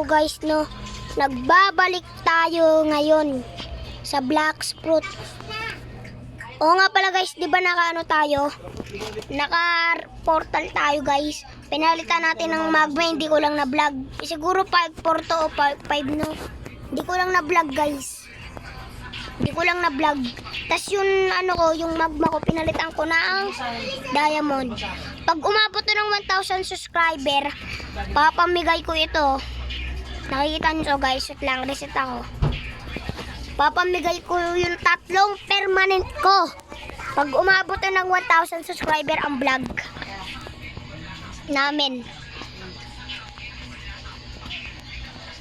So guys, no, nagbabalik tayo ngayon sa Black Fruit. Oo nga pala guys, di ba naka ano tayo? Naka portal tayo guys. Pinalitan natin ng magma, hindi ko lang na vlog. Siguro 5 porto o 5 no. Hindi ko lang na vlog guys. Hindi ko lang na vlog. Tapos yung ano ko, yung magma ko, pinalitan ko na ang diamond. Pag umabot na ng 1,000 subscriber, papamigay ko ito. Nakikita nyo guys, wait lang, reset ako. Papamigay ko yung tatlong permanent ko. Pag umabot ng 1,000 subscriber ang vlog namin.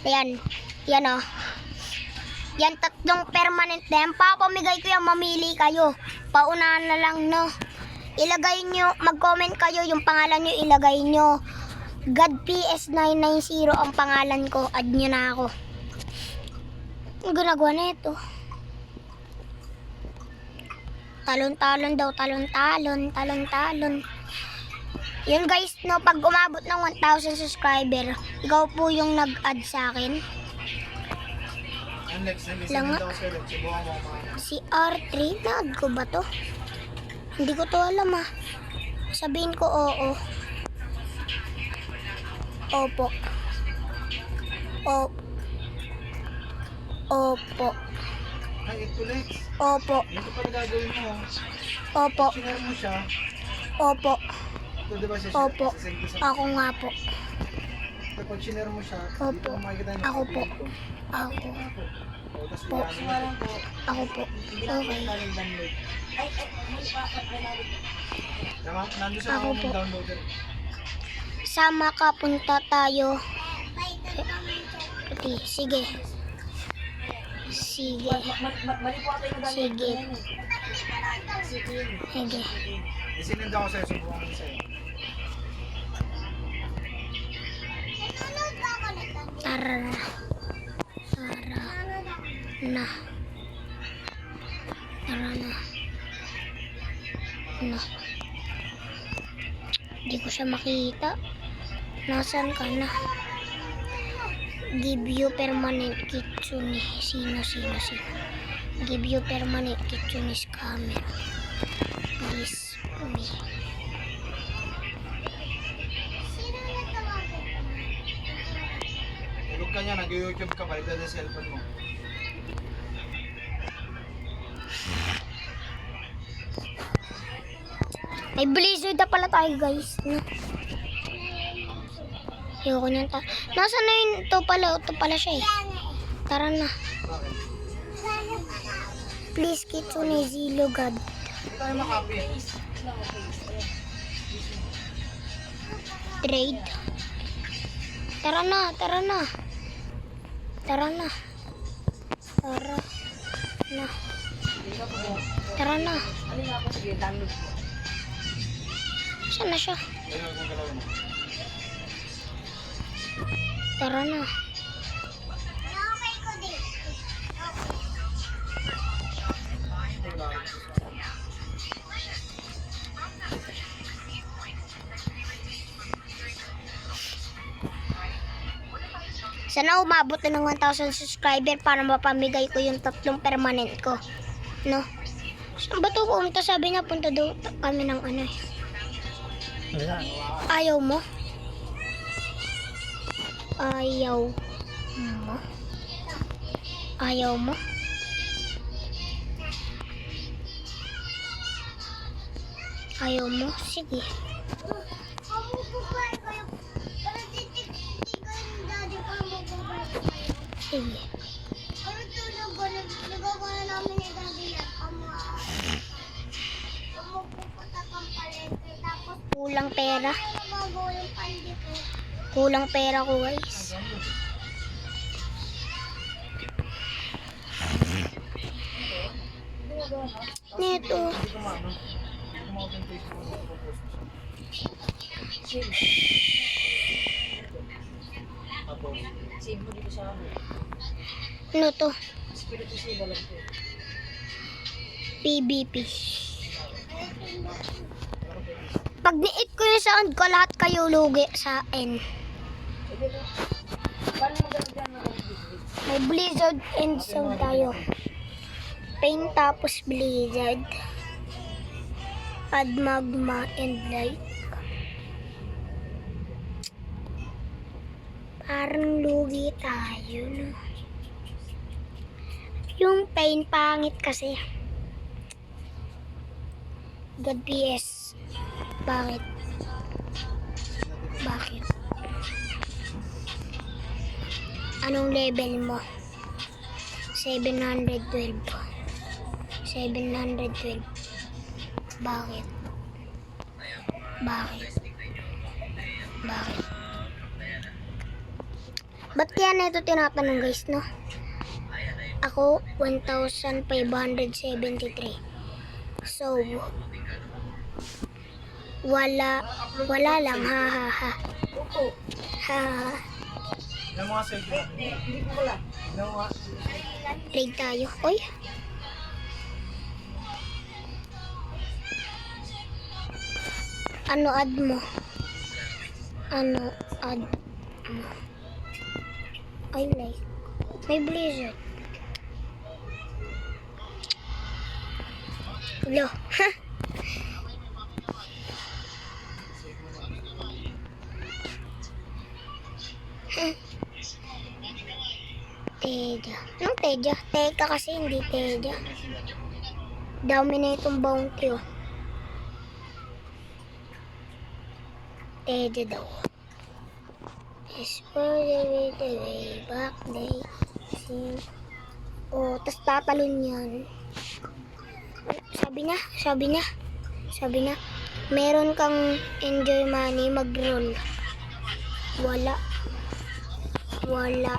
Ayan. Yan o. Yan tatlong permanent na yan. Papamigay ko yan, mamili kayo. Paunahan na lang, no. Ilagay nyo, mag-comment kayo yung pangalan nyo, ilagay nyo. God PS990 ang pangalan ko. Add nyo na ako. Ang ginagawa na ito. Talon-talon daw, talon-talon, talon-talon. Yun guys, no, pag umabot ng 1,000 subscriber, ikaw po yung nag-add sa akin. Lang. Si R3, na-add ko ba to? Hindi ko to alam ah. Sabihin ko oo. Opo. Opo. Opo. Ay, ito Lex. Opo. Ito pala gagawin mo. Opo. Sinare mo siya. Opo. Ito diba siya? Opo. Ako nga po. Kapag sinare mo siya, Opo. makikita niya. Ako po. Ako. O, tapos Po. iyanin mo. Ako po. Okay. Tama, nandun sa Ako ako po. downloader. Sama ka, punta tayo. Pati, sige. Sige. Sige. Sige. Isinend ako sa'yo, subukan sa'yo. Tara na. Tara na. Tara na. Na. Hindi ko siya makita. Nasaan ka na? Give you permanent kitsune. Sino, sino, sino? Give you permanent kitsune scammer. Please, me. Tulog ka niya, nag-YouTube ka, balik na cellphone mo. May blizzard na pala tayo guys. Ayoko niyan ta. Nasaan na yun? Ito pala. Ito pala siya eh. Tara na. Please kitsune zilo god. Trade. Tara na. Tara na. Tara na. Tara na. Tara na. Saan na siya? Tara na. Sana umabot na ng 1,000 subscriber para mapamigay ko yung tatlong permanent ko. No? Saan ba ito pumunta? Sabi niya punta daw kami ng ano eh. Ayaw mo? Ayaw mo? Ayaw mo? Ayaw mo? Sige. Sige. Kulang pera. Kulang pera ko guys. Neto. Hindi ko maano. Hindi ko ma-open Facebook mo. Post mo siya. Tapos, Ano to? PBP. Pag ni-hit ko yung sound ko, lahat kayo lugi sa akin. May blizzard and sound tayo. Paint tapos blizzard. Add magma and light. Parang lugi tayo, no? Yung paint pangit kasi. God PS. Bakit? Anong level mo? 712. 712. Bakit? Bakit? Bakit? Ba't kaya na ito tinatanong guys, no? Ako, 1,573. So, wala, wala lang, ha ha ha. Ha ha. Ilan nga sir? Hindi ko wala. Ilan mo nga? Trade tayo. Uy. Ano ad mo? Ano ad mo? I like. May blizzard. Lo. Teja. Anong Teja? Teka kasi hindi Teja. Dami na itong bounty oh. Teja daw. Is for the way, the way back day. Oh, tas tatalon yan. Sabi niya, sabi niya, sabi niya, meron kang enjoy money mag-roll. Wala. Wala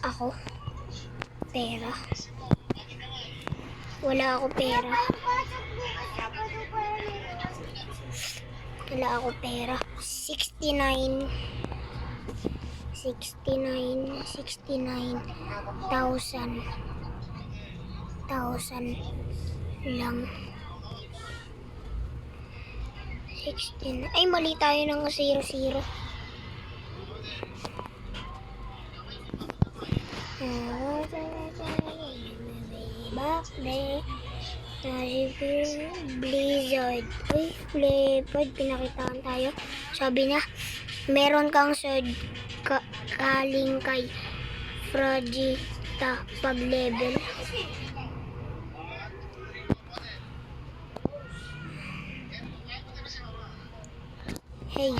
ako pera. Wala ako pera. Wala ako pera. 69 69 69 thousand. Thousand lang. 16 ay mali tayo ng 00 Back day. Blizzard. Uy, Leopard. Pinakitaan tayo. Sabi niya, meron kang sword ka kaling kay Frogita pag level. Hey.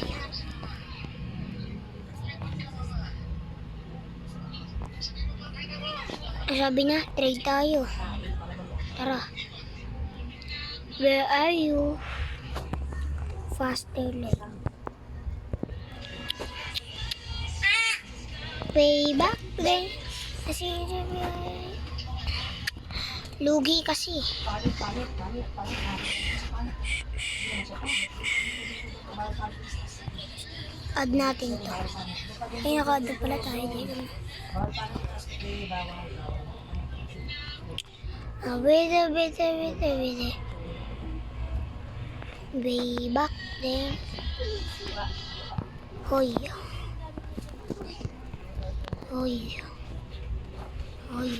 Sabi niya, trade tayo. Tara. Where are you? Faster lang. Way back then. Kasi, lugi kasi. Add natin to. Ay, naka-add na pala tayo dito. Ah, wait a bit, a bit, a bit. Way back then. Hoy. Hoy. Hoy.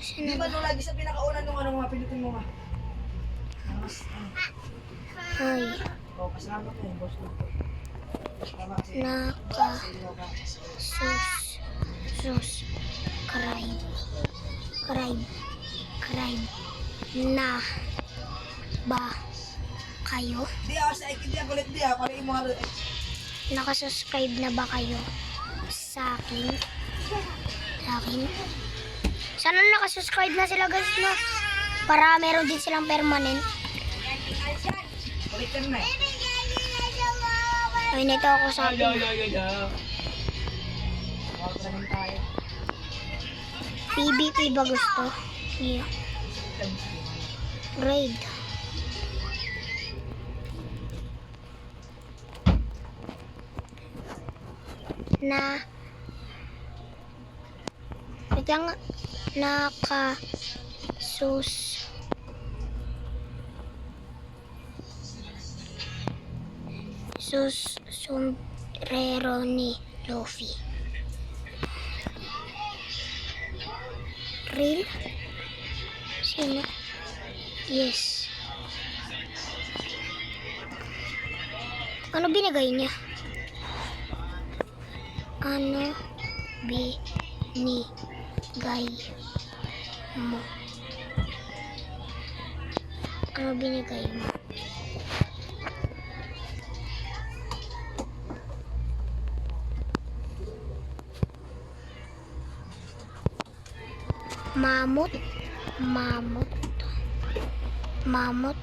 Di ba nung lagi sa pinakauna nung ano mga pinutin mo ano, Hoy. Naka. Sus. Sus. Kribe. Kribe. Kribe. Na. Ba. Kayo? Di ako sa ikit yan kulit di ako. Pari mo nga. Nakasubscribe na ba kayo sa akin? Sa akin? Sana nakasubscribe na sila guys no? Para meron din silang permanent. Kulit ka na eh. Ay, nito ako sa akin. PvP ba gusto? Yeah. Raid. Na Wait lang nga. Naka sus sus sum Rero ni Luffy. Real? Sino? Yes. Ano binigay niya? Ano binigay mo? Ano binigay mo? Mamut. Mamut. Mamut.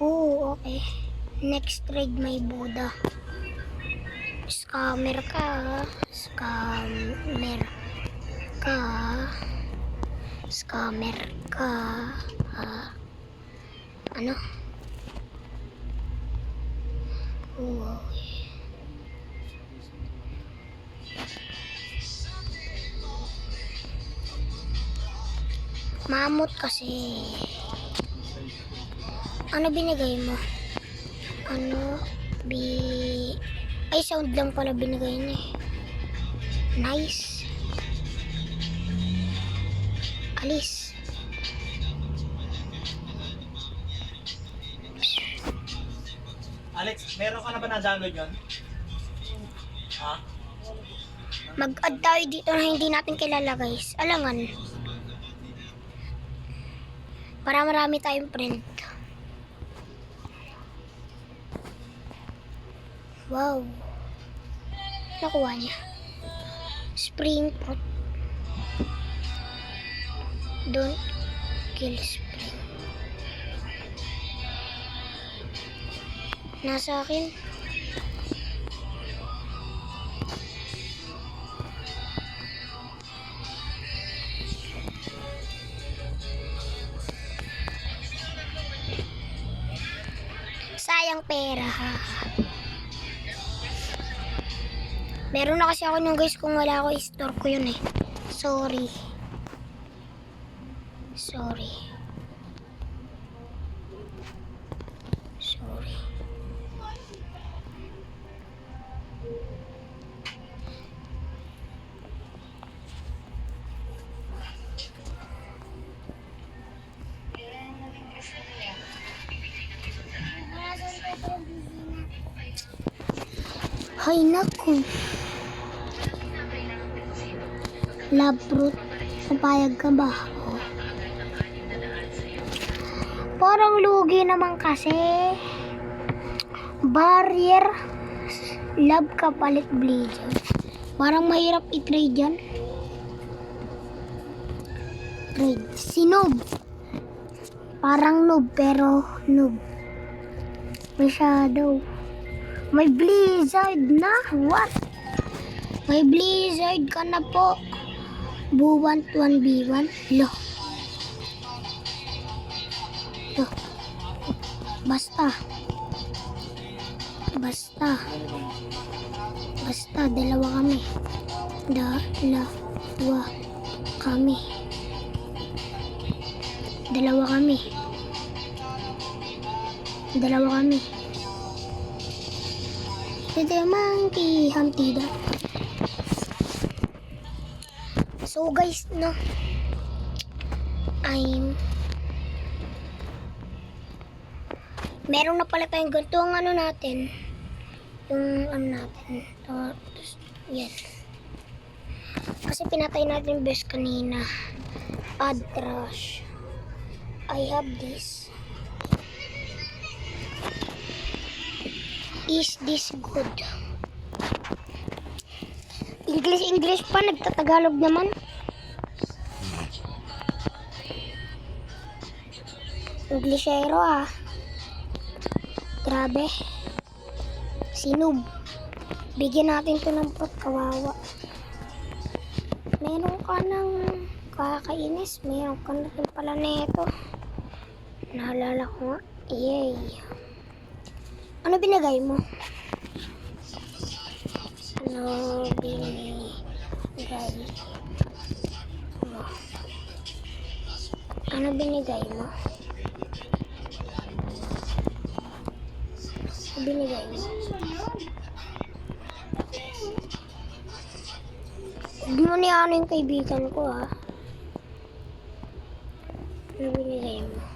Oo, okay. Next trade may Buddha. Scammer ka. Scammer ka. Scammer ka. Ah. Ano? Oo, Mamut kasi. Ano binigay mo? Ano bi... Ay, sound lang pala binigay niya eh. Nice. Alis. Alex, meron ka na ba na-download yun? Ha? Mag-add tayo dito na hindi natin kilala guys. Alangan. Para marami tayong friend. Wow. Nakuha niya. Spring pot. Don't kill spring. Nasa akin. Pera. Meron na kasi ako nung guys kung wala ako store ko yun eh. Sorry. Hay naku. Labrot. Papayag ka ba? Parang lugi naman kasi. Barrier. Love kapalit blizzard. Parang mahirap i-trade yan. Trade. Si Noob. Parang noob pero noob. May shadow. May blizzard na. What? May blizzard ka na po. Buwan 1v1. Lo. Lo. Basta. Basta. Basta. Dalawa kami. Dalawa kami. Dalawa kami. Dalawa kami. Dede monkey Humpty Duck. So guys, no. I'm Meron na pala tayong ganito ang ano natin. Yung ano natin. Tapos, yan. Kasi pinatay natin yung best kanina. Add trash. I have this. Is this good? English, English pa. Nagtatagalog naman. Englishero ah. Grabe. Sinub. Bigyan natin to ng pot kawawa. Meron ka ng kakainis. Meron ka na pala nito. Naalala ko nga. Yay. Ano binigay mo? Ano binigay mo? Ano binigay mo? Binigay mo. Huwag mo ni ano yung kaibigan ko ha. Ano binigay mo?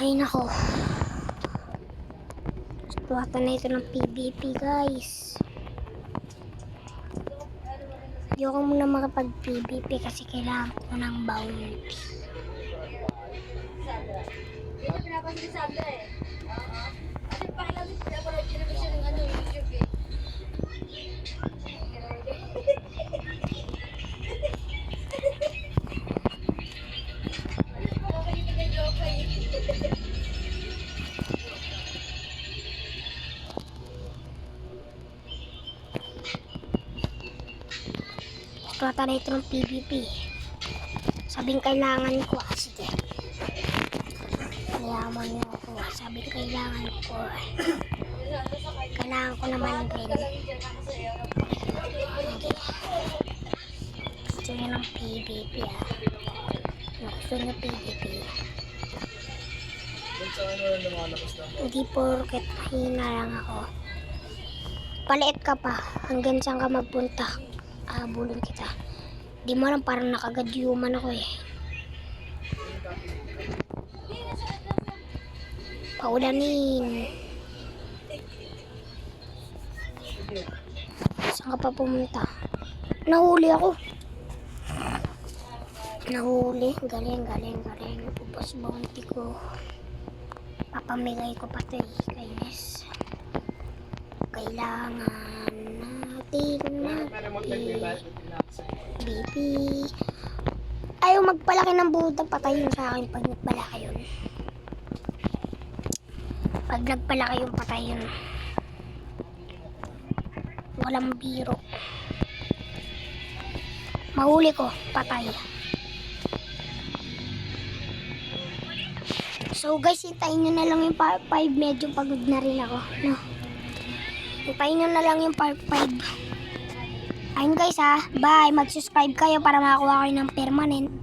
Ay nako. Tuwata na ito ng PVP guys. Ayoko muna makapag-PVP kasi kailangan ko ng bounty. Tuwata na ito ng PVP. Sabing kailangan ko. Ah, sige. Mayaman niyo ako. ah. Sabing kailangan ko. ah. Kailangan ko naman din. Gusto niyo ng PVP ah. Gusto niyo PVP. Hindi porket mahina lang ako. Paliit ka pa. Hanggang saan ka magpunta. Habulin kita. Di mo alam parang nakagadyuman ako eh. Paulanin. Saan ka pa pumunta? Nahuli ako. Nahuli. Galing, galing, galing. Ubos bounty ko. Papamigay ko pa ito eh, kay Nes. Kailangan natin BP. Ayaw magpalaki ng buta, patay sa akin pag nagpalaki yun. Pag nagpalaki yung patay yun. Walang biro. Mahuli ko, patay. So guys, hintayin nyo na lang yung part 5. Medyo pagod na rin ako. No? Hintayin nyo na lang yung part 5. Ayun guys ha. Bye. Mag-subscribe kayo para makakuha kayo ng permanent.